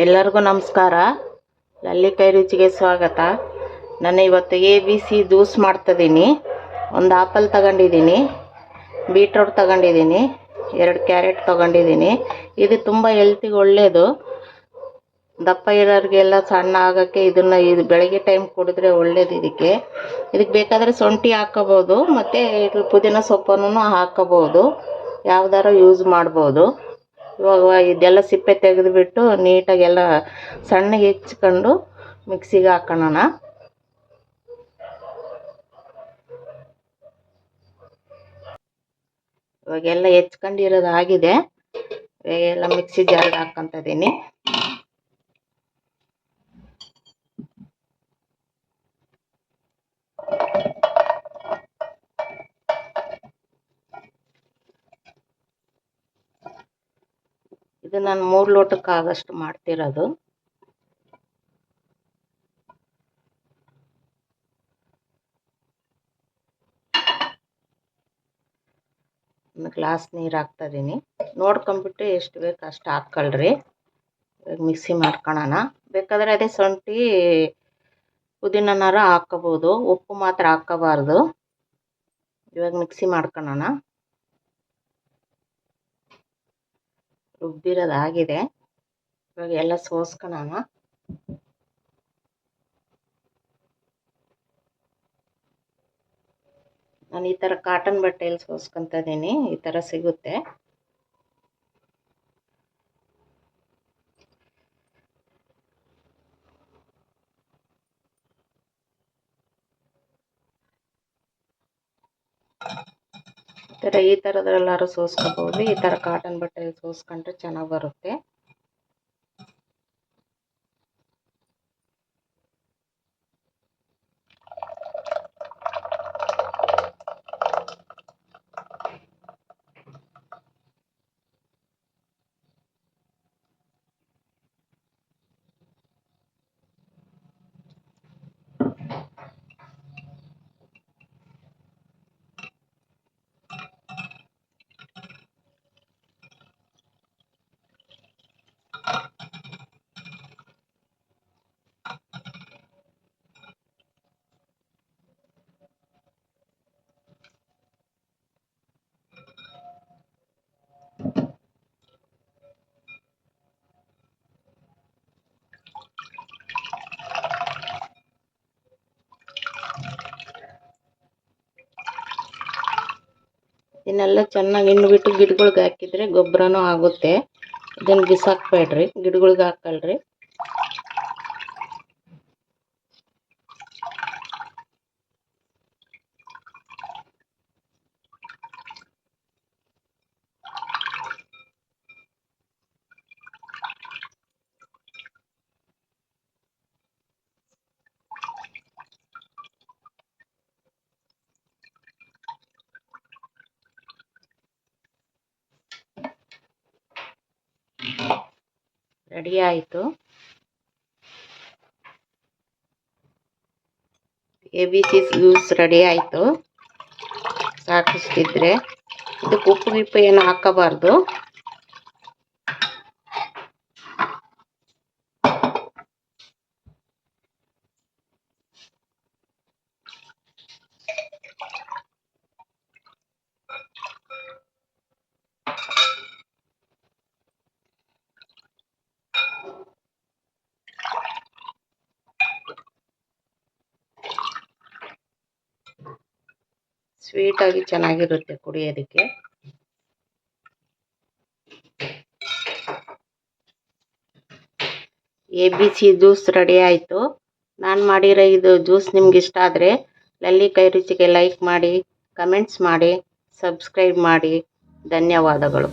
ಎಲ್ಲರಿಗೂ ನಮಸ್ಕಾರ. ಲಲ್ಲಿಕಾಯಿ ರುಚಿಗೆ ಸ್ವಾಗತ. ನಾನು ಇವತ್ತು ಎ ಬಿ ಸಿ ಜ್ಯೂಸ್ ಮಾಡ್ತಿದ್ದೀನಿ. ಒಂದು ಆಪಲ್ ತಗೊಂಡಿದ್ದೀನಿ, ಬೀಟ್ರೋಟ್ ತಗೊಂಡಿದ್ದೀನಿ, ಎರಡು ಕ್ಯಾರೆಟ್ ತಗೊಂಡಿದ್ದೀನಿ. ಇದು ತುಂಬ ಹೆಲ್ತಿಗೆ ಒಳ್ಳೆಯದು ದಪ್ಪ ಇರೋರಿಗೆಲ್ಲ ಸಣ್ಣ ಆಗೋಕ್ಕೆ ಇದನ್ನು ಇದು ಬೆಳಗ್ಗೆ ಟೈಮ್ ಕುಡಿದ್ರೆ ಒಳ್ಳೇದು ಇದಕ್ಕೆ. ಇದಕ್ಕೆ ಬೇಕಾದರೆ ಶುಂಠಿ ಹಾಕೋಬೋದು ಮತ್ತು ಇದು ಪುದೀನ ಸೊಪ್ಪನ್ನು ಹಾಕೋಬೋದು ಯಾವ್ದಾರು ಯೂಸ್ ಮಾಡ್ಬೋದು. ಇವಾಗ ಇದೆಲ್ಲ ಸಿಪ್ಪೆ ತೆಗೆದುಬಿಟ್ಟು ನೀಟಾಗೆಲ್ಲ ಸಣ್ಣಗೆ ಹೆಚ್ಕೊಂಡು ಮಿಕ್ಸಿಗೆ ಹಾಕೊಳ್ಳೋಣ ಇವಾಗೆಲ್ಲ ಹೆಚ್ಕೊಂಡಿರೋದು ಆಗಿದೆ ಇವಾಗೆಲ್ಲ ಮಿಕ್ಸಿ ಜಾರಿಗೆ ಹಾಕ್ಕೊಂತ ಇದ್ದೀನಿ. ಇದು ನಾನು ಮೂರು ಲೋಟಕ್ಕೆ ಆಗಷ್ಟು ಮಾಡ್ತಿರೋದು. ಒಂದು ಗ್ಲಾಸ್ ನೀರು ಹಾಕ್ತಾ ನೋಡ್ಕೊಂಬಿಟ್ಟು ಎಷ್ಟು ಬೇಕು ಅಷ್ಟು ಹಾಕ್ಕೊಳ್ರಿ. ಮಿಕ್ಸಿ ಮಾಡ್ಕೊಳ್ಳೋಣ ಬೇಕಾದರೆ ಅದೇ ಶುಂಠಿ, ಪುದೀನನಾರ ಹಾಕ್ಕೋಬೋದು. ಉಪ್ಪು ಮಾತ್ರ ಹಾಕ್ಕೋಬಾರ್ದು. ಇವಾಗ ಮಿಕ್ಸಿ ಮಾಡ್ಕೊಳ್ಳೋಣ ರುಬ್ಬಿರೋದು ಆಗಿದೆ ಇವಾಗ ಎಲ್ಲ ಸೋಸ್ಕೊಳ್ಳೋಣ ನಾನು ಈ ಥರ ಕಾಟನ್ ಬಟ್ಟೆಯಲ್ಲಿ ಸೋಸ್ಕೊತ ಇದ್ದೀನಿ ಈ ಥರ ಸಿಗುತ್ತೆ. ಈ ಥರ ಈ ಥರದ್ರೆಲ್ಲಾರು ಸೋಸ್ಕೋಬೋದು ಈ ಥರ ಕಾಟನ್ ಬಟ್ಟೆಲಿ ಸೋಸ್ಕೊಂಡ್ರೆ ಚೆನ್ನಾಗಿ ಬರುತ್ತೆ. ಇದನ್ನೆಲ್ಲ ಚೆನ್ನಾಗಿ ಬಿಟ್ಟು ಗಿಡಗಳಿಗೆ ಹಾಕಿದ್ರೆ ಗೊಬ್ಬರನೂ ಆಗುತ್ತೆ. ಇದನ್ನು ಬಿಸಾಕಬೇಡ್ರಿ. ಗಿಡಗಳಿಗೆ ಹಾಕೊಳ್ರಿ ರೆಡಿ ಆಯಿತು. A B C juice ready ಆಯಿತು. ಸಾಕಷ್ಟಿದ್ರೆ ಇದಕ್ಕೆ ಉಪ್ಪು ಗಿಪ್ಪು ಏನು ಹಾಕಬಾರ್ದು. ಸ್ವೀಟಾಗಿ ಚೆನ್ನಾಗಿರುತ್ತೆ ಕುಡಿಯೋದಕ್ಕೆ. A B C juice ready ಆಯಿತು. ನಾನು ಮಾಡಿರೋ ಇದು ಜ್ಯೂಸ್ ನಿಮ್ಗೆ ಇಷ್ಟ ಆದರೆ ಲಲ್ಲಿ ಕೈ ರುಚಿಗೆ ಲೈಕ್ ಮಾಡಿ ಕಮೆಂಟ್ಸ್ ಮಾಡಿ ಸಬ್ಸ್ಕ್ರೈಬ್ ಮಾಡಿ. ಧನ್ಯವಾದಗಳು.